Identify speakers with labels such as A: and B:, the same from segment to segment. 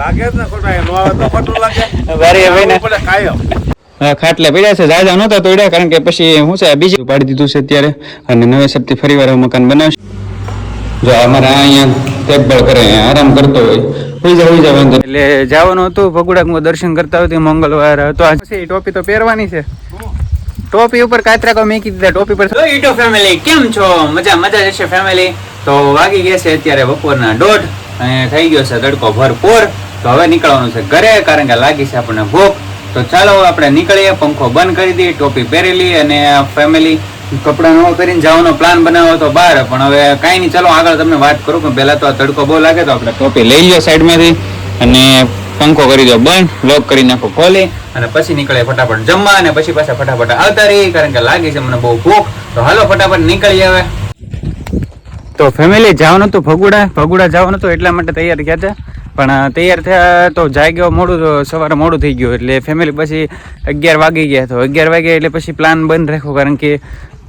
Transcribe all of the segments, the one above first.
A: લાગે જ ને ખોટા નો આવે તો ખોટું લાગે.
B: વારે ભાઈ ને
A: કાયમ.
B: ખાટલે પડ્યા છે જાજા નહોતા તોડ્યા કારણ કે પછી શું છે બીજું પાડી દીધું છે અત્યારે. અને નવેસરથી ફરી વાર મકાન બનાવશે. જો અમારા અહીંયા ટેબલ કરે આરામ કરતો હોય હોઈ જાવ હોઈ જાવ એટલે જવાનું હતું ભગુડાકમાં દર્શન કરતા હતી મંગળવાર હતો. આજ પછી ટોપી તો પહેરવાની છે. ટોપી ઉપર કાતરા કો મેકી દીધા ટોપી પર તો ઈટો ફેમિલી કેમ છો? મજા મજા જશે ફેમિલી તો વાગી ગયા છે અત્યારે બપોરના દોઢ અને થઈ ગયો છે તડકો ભરપૂર. તો હવે નીકળવાનું છે ઘરે, કારણ કે લાગી છે આપણને ભૂખ. તો ચાલો આપણે નીકળીએ, પંખો બંધ કરી દઈએ, ટોપી પહેરેલી અને ફેમિલી કપડાં નવો પહેરીને જવાનો પ્લાન બનાવ્યો તો બહાર. પણ હવે કાંઈ નહીં, ચાલો આગળ તમને વાત કરું, પણ પહેલાં તો આ તડકો બહુ લાગે તો આપણે ટોપી લઈ લો સાઈડમાંથી અને પંખો કરી દો બંધ લોક કરી નાખો, ખોલી. અને પછી નીકળે ફટાફટ જમવા અને પછી પાછા ફટાફટ આવતા રહી કારણ કે લાગી છે મને બહુ ભૂખ. તો હાલો ફટાફટ નીકળી હવે. તો ફેમિલી જવાનું હતું ભગુડા ભગુડા જવાનું હતું એટલા માટે તૈયાર થયા હતા. પણ તૈયાર થયા તો જાગ્યો મોડું સવારે મોડું થઈ ગયું. એટલે ફેમિલી પછી અગિયાર વાગી ગયા તો અગિયાર વાગ્યા એટલે પછી પ્લાન બંધ રાખ્યો. કારણ કે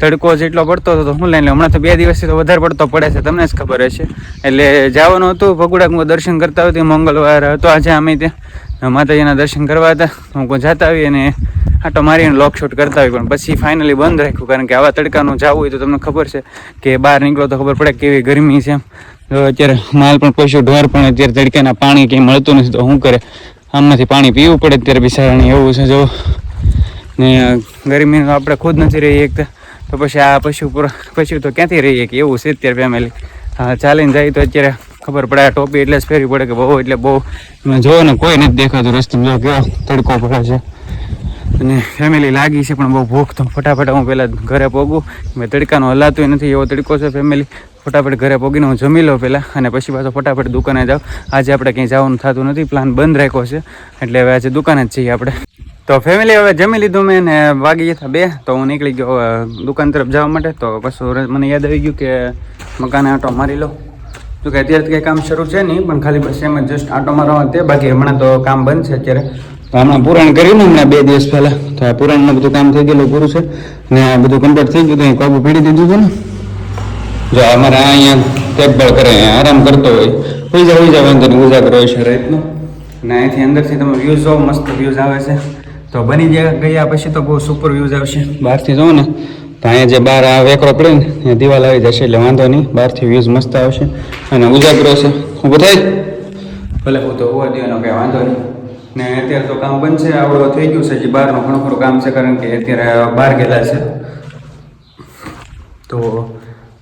B: તડકો જેટલો પડતો હતો તો હું લઈને હમણાં તો બે દિવસથી તો વધારે પડતો પડે છે. તમને જ ખબર હશે. એટલે જવાનું હતું, ભગુડાકમાં દર્શન કરતા હતી મંગળવાર હતો. આજે અમે ત્યાં માતાજીના દર્શન કરવા હતા. હું કોઈ જતા આવી અને આટો મારીને લોક શૂટ કરતા આવી. પણ પછી ફાઇનલી બંધ રાખ્યું, કારણ કે આવા તડકાનું જવું હોય તો તમને ખબર છે કે બહાર નીકળો તો ખબર પડે કેવી ગરમી છે. તો અત્યારે માલ પણ પશુ ઢોર પણ અત્યારે તડકાના પાણી કંઈ મળતું નથી, તો શું કરે? આમમાંથી પાણી પીવું પડે, અત્યારે બિચારાને એવું છે, જો. ને ગરમીનું આપણે ખુદ નથી રહી એક તો પછી આ પશુ પશુ તો ક્યાંથી રહીએ કે એવું છે અત્યારે ફેમિલી ચાલીને જાય તો અત્યારે ખબર પડે આ ટોપી એટલે જ ફેરવી પડે કે બહુ એટલે બહુ. તમે જોવો ને કોઈ નથી દેખાતું રસ્તામાં. જો કેવો તડકો પડે છે. અને ફેમિલી લાગી છે પણ બહુ ભૂખ. તો ફટાફટ હું પહેલાં ઘરે પોગું. મેં તડકાનો હલાતું નથી એવો તડકો છે ફેમિલી ફટાફટ ઘરે પોગીને હું જમી લઉં પહેલાં અને પછી પાછો ફટાફટ દુકાને જાઉં. આજે આપણે ક્યાંય જવાનું થતું નથી પ્લાન બંધ રાખ્યો છે. એટલે હવે આજે દુકાને જ જઈએ આપણે. તો ફેમિલી હવે જમી લીધું મેં ને વાગી ગયા બે. તો હું નીકળી ગયો દુકાન તરફ જવા માટે. તો પછી મને યાદ આવી ગયું કે મકાને આંટો મારી લો. જો કે અત્યારે કંઈ કામ શરૂ છે નહીં, પણ ખાલી બસ એમ જસ્ટ આંટો મારવા તે બાકી હમણાં તો કામ બંધ છે અત્યારે. તો હમણાં પૂરણ કર્યું હમણાં બે દિવસ પહેલાં તો આ પૂરણનું બધું કામ થઈ ગયેલું, પૂરું છે. ને આ બધું કમ્પ્લીટ થઈ ગયું તો અહીં કોબું પીડી દીધું છે ને. જો અમારે અહીંયા તેજબળ કરે, અહીંયા આરામ કરતો હોય. હોઈ જાવ હોઈ જાવ અંદર ઉજાગર હોય છે રાતનો. અને અહીંથી અંદરથી તમે વ્યૂઝ જોવો, મસ્ત વ્યૂઝ આવે છે. તો બની ગયા ગયા પછી તો બહુ સુપર વ્યૂઝ આવશે. બહારથી જોવો ને તો અહીંયા જે બહાર આ વેકરો પડે ને ત્યાં દિવાલ આવી જશે એટલે વાંધો નહીં, બહારથી વ્યૂઝ મસ્ત આવશે. અને ઉજાગરો છે. હું બધાય ભલે હું તો હોવા દેવાનો કંઈ વાંધો નહીં. ને અત્યારે તો કામ છે, આવડો થઈ ગયું છે, હજી બહારનું ઘણું ખરું કામ છે, કારણ કે અત્યારે બહાર ગયેલા છે. તો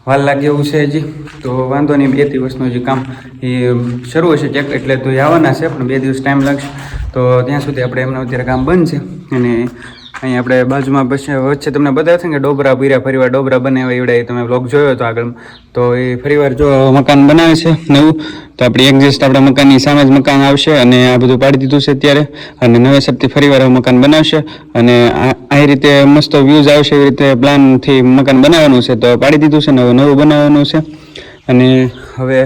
B: વાર લાગે એવું છે હજી. તો વાંધો નહીં, બે દિવસનું હજી કામ એ શરૂ હશે ચેક એટલે તો એ આવવાના છે, પણ બે દિવસ ટાઈમ લાગશે. તો ત્યાં સુધી આપણે એમનું અત્યારે કામ છે. અને અહીં આપણે બાજુમાં પછી વચ્ચે તમને બતાવ્યું છે કે ડોબરા બીરા ફરીવાર ડોબરા બનાવ્યા એવડે તમે બ્લોગ જોયો હતો આગળ તો એ ફરીવાર જો મકાન બનાવે છે નવું, તો આપણી એક્ઝેસ્ટ આપણા મકાનની સામે જ મકાન આવશે અને આ બધું પાડી દીધું છે અત્યારે. અને નવેસરથી ફરીવાર મકાન બનાવશે અને આ રીતે મસ્ત વ્યૂઝ આવશે એવી રીતે પ્લાનથી મકાન બનાવવાનું છે. તો પાડી દીધું છે નવું નવું બનાવવાનું છે. અને હવે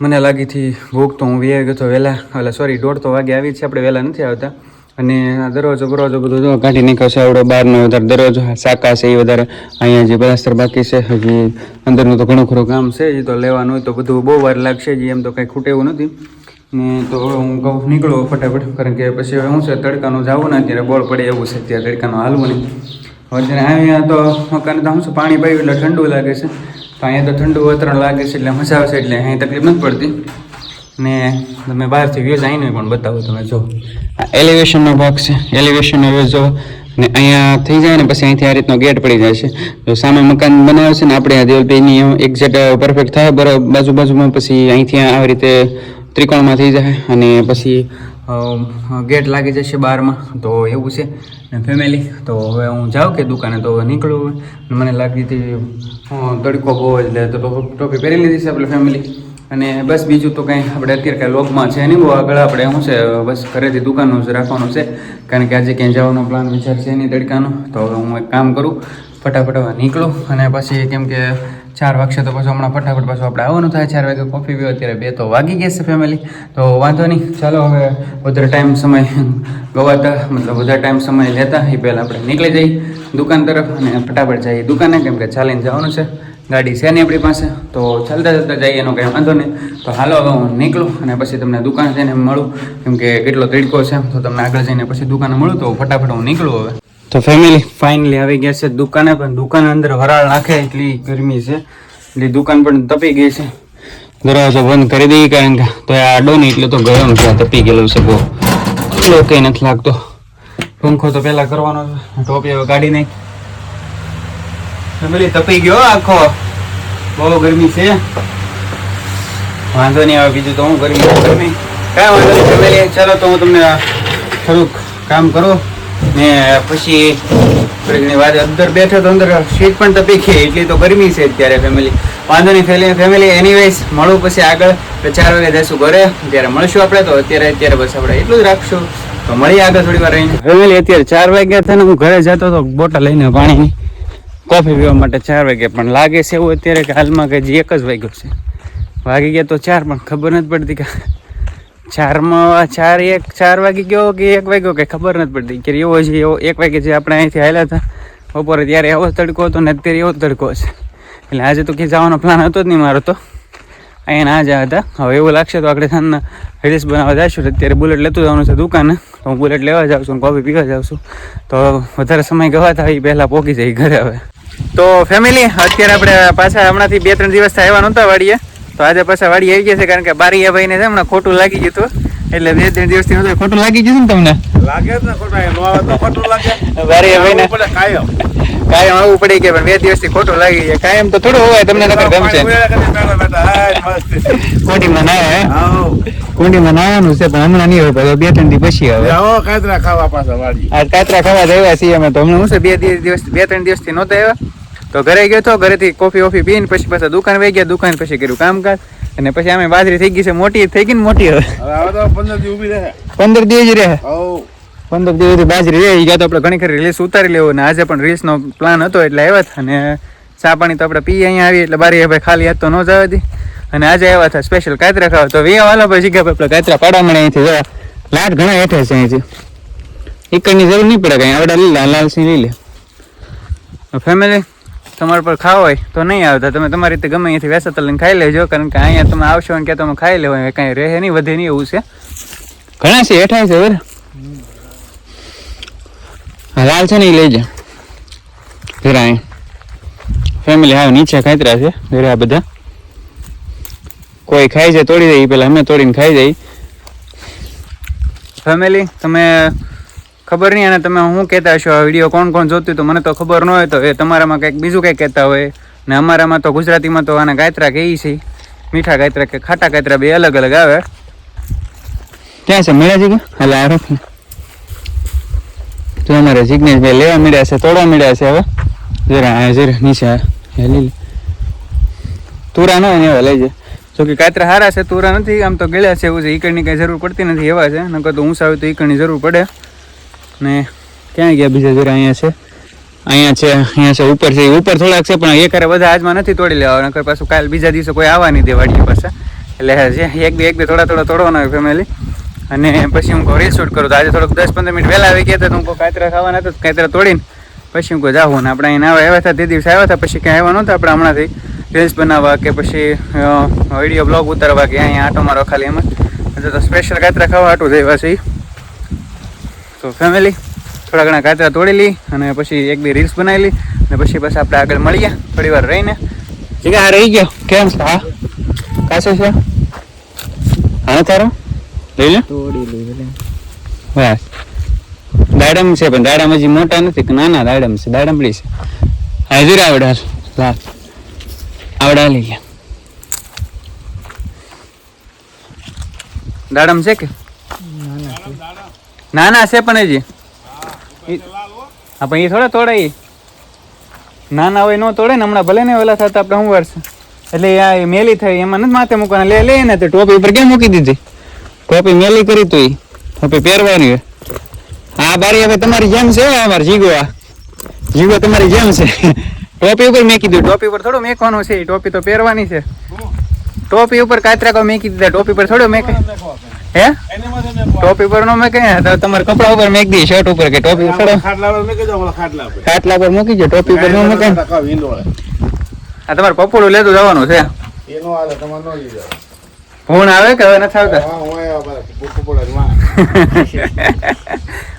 B: મને લાગીથી ભૂખ તો હું વ્યાય ગયો તો વહેલા, એટલે સોરી દોઢ તો વાગે આવી છે. આપણે વહેલા નથી આવતા. અને આ દરવાજો બરવાજો બધું જો કાઢી નાખ્યો છે આવડો બહારનો વધારે દરવાજો સાકા છે એ વધારે. અહીંયા જે પ્લાસ્ટર બાકી છે, હજી અંદરનું તો ઘણું ખરું કામ છે એ તો લેવાનું હોય તો બધું બહુ વાર લાગશે જે એમ તો કંઈ ખૂટે એવું નથી. ને તો હું કહું, નીકળો ફટાફટ, કારણ કે પછી હવે શું છે, તડકાનું જવું ને અત્યારે બોળ પડે એવું છે ત્યાં તડકાનું હાલવું નહીં હવે જ્યારે અહીંયા તો મકાન તો શું છે, પાણી પાયું એટલે ઠંડુ લાગે છે. તો અહીંયા તો ઠંડુ વતરણ લાગે છે, એટલે મજા આવશે એટલે અહીંયા તકલીફ નથી પડતી. ને તમે બહારથી વ્યૂઝ આવીને પણ બતાવો તમે, જો. આ એલિવેશનનો ભાગ છે. એલિવેશનનો વ્યૂઝ જો ને અહીંયા થઈ જાય ને પછી અહીંથી આ રીતનો ગેટ પડી જાય છે. તો સામે મકાન બનાવે છે ને આપણે આ દિવાલભાઈની એક્ઝેક્ટ પરફેક્ટ થાય બરાબર બાજુ બાજુમાં પછી અહીંથી આવી રીતે ત્રિકોણમાં થઈ જાય અને પછી ગેટ લાગી જશે બહારમાં. તો એવું છે. ને ફેમિલી તો હવે હું જાઉં કે દુકાને, તો નીકળું. મને લાગી હતી તડકો બહુ એટલે તો ટોપી પહેરી લીધી છે આપણે ફેમિલી અને બસ બીજું તો કંઈ આપણે અત્યારે કાંઈ લોગમાં છે નહીં, બહુ આગળ આપણે શું છે, બસ ઘરેથી દુકાનનું જ રાખવાનું છે. કારણ કે આજે ક્યાંય જવાનો પ્લાન વિચાર છે નહીં તડકાનો, તો હું એક કામ કરું, ફટાફટ નીકળું અને પછી કેમ કે ચાર વાગશે તો પછી હમણાં ફટાફટ પાછું આપણે આવવાનું થાય, ચાર વાગે કોફી પીવો, અત્યારે બે તો વાગી ગયા છે ફેમિલી તો વાંધો નહીં. ચાલો હવે વધારે ટાઈમ સમય ગવાતા, મતલબ વધારે ટાઈમ સમય લેતા એ પહેલાં આપણે નીકળી જઈએ દુકાન તરફ અને ફટાફટ જઈએ દુકાને, કેમ કે ચાલીને જવાનું છે. ગાડી છે નહીં આપણી પાસે? તો ચાલતા ચાલતા જઈએ, એનો કંઈ વાંધો નહીં. તો હાલો, હવે હું નીકળું અને પછી તમને દુકાન જઈને મળું. કેમ કે કેટલો તડકો છે તો તમને આગળ જઈને પછી દુકાને મળું, તો ફટાફટ હું નીકળું હવે. તો ફેમિલી ફાઇનલી આવી ગયા છે દુકાને, પણ દુકાન અંદર વરાળ નાખે એટલી ગરમી છે. એટલી દુકાન પણ તપી ગઈ છે. દરવાજો બંધ કરી દઈએ કારણ કે તો આ આડો નહીં, એટલે તો ગરમ છે તપી ગયેલું છે બહુ. કંઈ નથી લાગતો. પંખો તો પહેલા કરવાનો છે, ટોપી હવે કાઢી નાખી. ફેમિલી તપી ગયો આખો. બહુ ગરમી છે. વાંધો નહીં આવે, બીજું તો હું ગરમી ગરમી. કાંઈ વાંધો નહીં, ફેમિલી. ચાલો, તો હું તમને થોડુંક કામ કરું. ને પછી ઘણી વાત અંદર બેઠો તો અંદર સીટ પણ તપી ગઈ, એટલી તો ગરમી છે અત્યારે, ફેમિલી. વાંધો નહીં, ફેમિલી ફેમિલી. એનીવેઝ મળું પછી આગળ. ચાર વાગે જઈશું ઘરે. ત્યારે મળશું આપણે, તો અત્યારે અત્યારે બસ આપણે એટલું જ રાખશું. તો મળીએ આગળ થોડી વાર રહીને. ફેમિલી, અત્યારે ચાર વાગ્યા થઈને હું ઘરે જતો તો બોટલ લઈને પાણીની. કોફી પીવા માટે ચાર વાગે પણ લાગે છે એવું અત્યારે કે હાલમાં કે હજી એક જ વાગ્યો છે. વાગી ગયા તો ચાર પણ ખબર નથી પડતી કે ચારમાં ચાર એક ચાર વાગી ગયો કે એક વાગ્યો કે ખબર નથી પડતી. કે એવો છે, એવો એક વાગે જે આપણે અહીંથી હાલ્યા હતા, બપોરે ત્યારે એવો તડકો હતો ને અત્યારે એવો તડકો છે. એટલે આજે તો ક્યાંય જવાનો પ્લાન હતો જ નહીં મારો તો. અહીંયા ના જ્યાં હતા. હવે એવું લાગશે તો આપણે સાંજના રીલ્સ બનાવવા જઈશું. અત્યારે બુલેટ લેતું જવાનું છે દુકાને. તો હું બુલેટ લેવા જાઉં છું કોફી પીવા જાઉં છું. તો વધારે સમય ગવાતા એ પહેલાં પહોંચી જાય ઘરે હવે. તો ફેમિલી અત્યારે આપણે પાછા હમણાંથી બે ત્રણ દિવસ આવ્યા નહોતા વાડીએ. તો આજે પાછા વાડી આવી ગયા છે કારણ કે બારીયા ભાઈને છે હમણાં ખોટું લાગી ગયું હતું. એટલે બે ત્રણ દિવસથી નહોતું. ખોટું લાગી ગયું ને તમને?
A: લાગે જ ને ખોટા લાગે.
B: બારીયા ભાઈને
A: કાયમ.
B: કાયમ આવવું પડી કે પણ બે દિવસથી ખોટું લાગી જાય કાયમ તો થોડું હોય તમને નકર ગમશે કુંડીમાં ના કુંડીમાં નાવાનું છે પણ હમણાં નહીં હોય બે ત્રણ દિવસ પછી હવે
A: કાતરા ખાવા પાછા વાળી
B: આજ કાતરા ખાવા જ આવ્યા છીએ અમે તો હમણાં શું છે બે દિવસ બે ત્રણ દિવસથી નહોતા આવ્યા. તો ઘરે ગયો તો ઘરેથી કોફી ઓફી પીને પછી પાછા દુકાન વહી ગયા દુકાન પછી કર્યું કામકાજ. અને પછી અમે બાજરી થઈ ગઈ છે મોટી થઈ ગઈ ને મોટી હવે.
A: પંદર દિવસ ઊભી રહે.
B: પંદર દિવસ દિવસથી બાજરી રહી. ગયા તો આપણે ઘણી ખરી રીલ્સ ઉતારી લેવું અને આજે પણ રીલ્સનો પ્લાન હતો એટલે આવ્યા હતા. અને ચા પાણી તો આપણે પી અહીંયા આવી એટલે બારી ભાઈ ખાલી હાથ તો ન જવા દી. અને આજે આવ્યા હતા સ્પેશિયલ કાતરા ખાવા. તો વે વાલા પછી કે આપણે કાતરા પાડવા મળે અહીંથી. જવા લાટ ઘણા હેઠે છે અહીંથી. એકડની જરૂર નહીં પડે કાંઈ. આવડા લીલા લાલસિંહ લઈ લે ફેમિલી તમારા પર ખાવા હોય તો નહીં આવતા. તમે તમારી રીતે ગમે અહીંયાથી વેસાતા લઈને ખાઈ લેજો. કારણ કે અહીંયા તમે આવશો અને કે તમે ખાઈ લેવો કાંઈ રહે નહીં, વધે નહીં એવું છે. ઘણા છે હેઠા છે બરાબર લાલ છે ને એ લઈ જા જરા ફેમિલી હા નીચે ખાતરા છે, જરા બધા. કોઈ ખાઈ જાય, તોડી દે પેલા અમે તોડીને ખાઈ જાય ફેમિલી તમે ખબર નહીં, અને તમે શું કહેતા હશો? આ વીડિયો કોણ કોણ જોતું તો મને તો ખબર ન હોય તો એ તમારામાં કંઈક બીજું કંઈક કહેતા હોય. ને અમારામાં તો ગુજરાતીમાં તો આના ગાયત્રા કહીએ છીએ મીઠા ગાયત્રા કે ખાટા ગાયત્રા બે અલગ અલગ આવે. ક્યાં છે? મળ્યા છે કે? હાલ, આ રાખી. તો અમારે જિજ્ઞેશભાઈ લેવા મળ્યા છે, તોડવા મળ્યા છે હવે. જરા આ જરા નીચે આ. લઈ લે. તુરા ન હોય એવા લઈ જાય જો કે કાતરા હારા છે, તુરા નથી, આમ તો ગળ્યા છે એવું છે. ઈકડની કાંઈ જરૂર પડતી નથી એવા છે. નકર તો ઊંચા હોય તો ઈકડની જરૂર પડે. ને ક્યાં ગયા બીજા જરા અહીંયા છે. અહીંયા છે અહીંયા છે, ઉપર છે. ઉપર થોડાક છે, પણ એકારે બધા આજમાં નથી તોડી લેવા નકર પાછું કાલ બીજા દિવસે કોઈ આવવા નહીં દે વાડીએ પાસે એટલે એક બે એક બે થોડા થોડા તોડવાના હોય ફેમિલી અને પછી હું રીલ શૂટ કરું. તો આજે થોડુંક દસ પંદર મિનિટ વહેલા આવી ગયા હતા હું કાતરા ખાવાના હતા કાતરા તોડીને પછી હું કોઈ જાઉં ને. આપણે અહીંયા આવ્યા હતા, તે દિવસે આવ્યા હતા, પછી ક્યાં આવ્યા નહોતા. આપણે હમણાંથી રીલ્સ બનાવવા કે પછી વીડિયો બ્લોગ ઉતારવા કે અહીંયા આટો મારો ખાલી એમ તો સ્પેશિયલ કાતરા ખાવા આટું જ આવ્યા છે. તો ફેમિલી થોડા ઘણા કાતરા તોડી લઈ અને પછી એક બે રીલ્સ બનાવી લઈ અને પછી બસ આપણે આગળ મળીએ થોડી વાર રહીને. જીગા આ રહી ગયો. કેમ છે હા? કાસો છે? હા તારો? લઈ લે. બસ. દાડમ છે પણ દાડમ હજી મોટા નથી કે નાના દાડમ છે દાડમડી છે. હાજર આવડા લા આવડા લઈ લે. દાડમ છે કે? નાના છે પણ હજી. હા પણ એ થોડા તોડે એ નાના હોય ન તોડે ને હમણાં ભલે ને ઓલા થતા આપણે શું વર્ષ એટલે આ મેલી થઈ એમાં નથી માથે મૂકવાના. લે લે ને તે ટોપી ઉપર કેમ મૂકી દીધી? ટોપી મેલી કરી તું ટોપી પહેરવાની આ બારી હવે તમારી જેમ છે અમારે જીગો આ જીગો તમારી જેમ છે. ટોપી ઉપર મેકી દીધું. ટોપી ઉપર થોડું મેકવાનું છે ટોપી તો પહેરવાની છે. ટોપી ઉપર કાતરા કો મેકી દીધા ટોપી પર થોડું મેકે. હે?
A: મેં.
B: ટોપી પર નો મેકે તો તમારે કપડા ઉપર મેક દી શર્ટ ઉપર કે ટોપી થોડો
A: ખાટલા પર મેં કીધું, ખાટલા પર.
B: ખાટલા પર મૂકી જો ટોપી પર નો મેકે. આ તમારે પપોડું લેતું જવાનું છે.
A: એનો હાલે તમારે નો લઈ જાવ
B: ફોન આવે કે હવે નથી આવતા?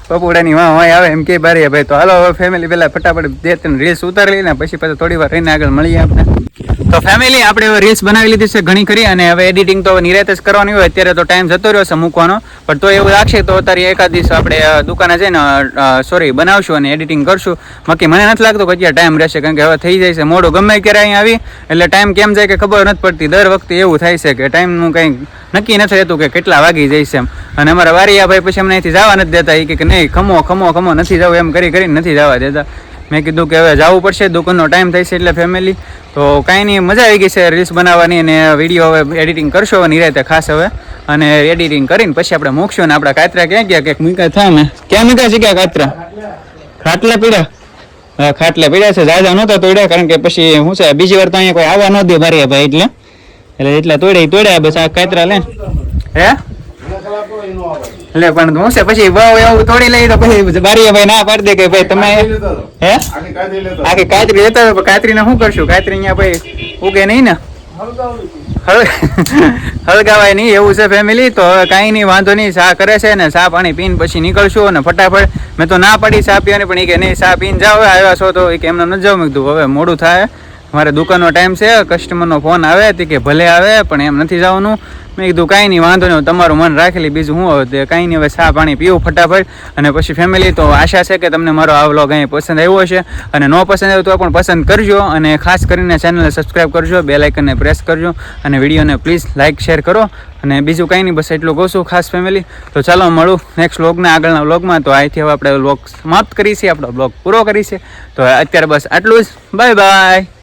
B: પપોડાની વાહ વાહ આવે એમ કે બારી ભાઈ. તો હાલો હવે ફેમિલી પેલા ફટાફટ બે ત્રણ રીલ્સ ઉતારી લઈને પછી પછી થોડી વાર રહીને આગળ મળીએ આપણે. તો ફેમિલી આપણે હવે રીલ્સ બનાવી લીધી છે, ઘણી ખરી અને હવે એડિટિંગ તો નિરાતે જ કરવાની હોય. અત્યારે તો ટાઈમ જતો રહ્યો છે મૂકવાનો. પણ તો એવું લાગશે તો અત્યારે એકાદ દિવસ આપણે દુકાને જઈને સોરી બનાવશું અને એડિટિંગ કરશું. બાકી મને નથી લાગતું કે અત્યારે ટાઈમ રહેશે, કારણ કે હવે થઈ જાય છે. મોડું ગમે ક્યારે અહીંયા આવી, એટલે ટાઈમ કેમ જાય કે ખબર નથી પડતી. દર વખતે એવું થાય છે કે ટાઈમનું કંઈ નક્કી નથી રહેતું કે કેટલા વાગી છે એમ. અને અમારા વારિયા ભાઈ પછી અમને અહીંથી જવા નથી દેતા. એ કે નહીં, ખમો ખમો ખમો, નથી જવું એમ કરી કરીને નથી જવા દેતા. મેં કીધું કે હવે જવું પડશે, દુકાનનો ટાઈમ થાય છે એટલે ફેમિલી તો કાંઈ નહીં, મજા આવી ગઈ છે રીલ્સ બનાવવાની અને વીડિયો હવે એડિટિંગ કરશો હવે નિરાતે ખાસ હવે. અને એડિટિંગ કરીને પછી આપણે મૂકશું ને આપણા કાતરા ક્યાં ગયા ક્યાંક? મૂક્યા થાય ને ક્યાં મૂક્યા છે ક્યાં કાતરા? ખાટલા પીડ્યા હા, ખાટલા પીડ્યા છે. જાજા નહોતા તોડ્યા કારણ કે પછી શું છે, બીજી વાર તો અહીંયા કોઈ આવવા ન દે મારી ભાઈ એટલે. એટલે એટલા તોડ્યા તોડ્યા, બસ આ કાતરા લે. હે? એટલે પણ હું છે પછી બહુ એવું તોડી લઈ તો પછી બારીએ ભાઈ ના પાડી દે કે ભાઈ તમે હે? આખી કાતરી લેતા હોય કાતરી કાતરીને શું કરશું? કાતરી અહીંયા ભાઈ ઉગે નહીં ને? હળ હળગાવાય નહીં એવું છે ફેમિલી તો હવે કાંઈ નહીં વાંધો નહીં સા કરે છે ને ચા પાણી પીને પછી નીકળશું અને ફટાફટ મેં તો ના પાડી ચા પીવાની પણ એ કે નહીં સા પીને જાઓ આવ્યા છો તો એ કે એમને ન જાવ. મેં કીધું હવે મોડું થાય. મારે દુકાનનો ટાઈમ છે કસ્ટમરનો ફોન આવે તે કે ભલે આવે પણ એમ નથી જવાનું. મેં કીધું, કાંઈ નહીં, વાંધો નહીં તમારું મન રાખેલી, બીજું હું હવે કાંઈ નહીં, હવે ચા પાણી પીવું ફટાફટ. અને પછી ફેમિલી તો આશા છે કે તમને મારો આ વ્લોગ અહીં પસંદ આવ્યો હશે. અને ન પસંદ આવ્યો તો પણ પસંદ કરજો અને ખાસ કરીને ચેનલને સબસ્ક્રાઈબ કરજો બે લાઇકનને પ્રેસ કરજો અને વિડીયોને પ્લીઝ લાઇક શેર કરો. અને બીજું કંઈ નહીં, બસ એટલું કહું છું, ખાસ ફેમિલી તો ચાલો, મળું નેક્સ્ટ વ્લોગના આગળના વ્લોગમાં તો અહીંથી હવે આપણે વ્લોગ સમાપ્ત કરીએ આપણો વ્લોગ પૂરો કરીએ તો અત્યારે બસ આટલું જ. Bye bye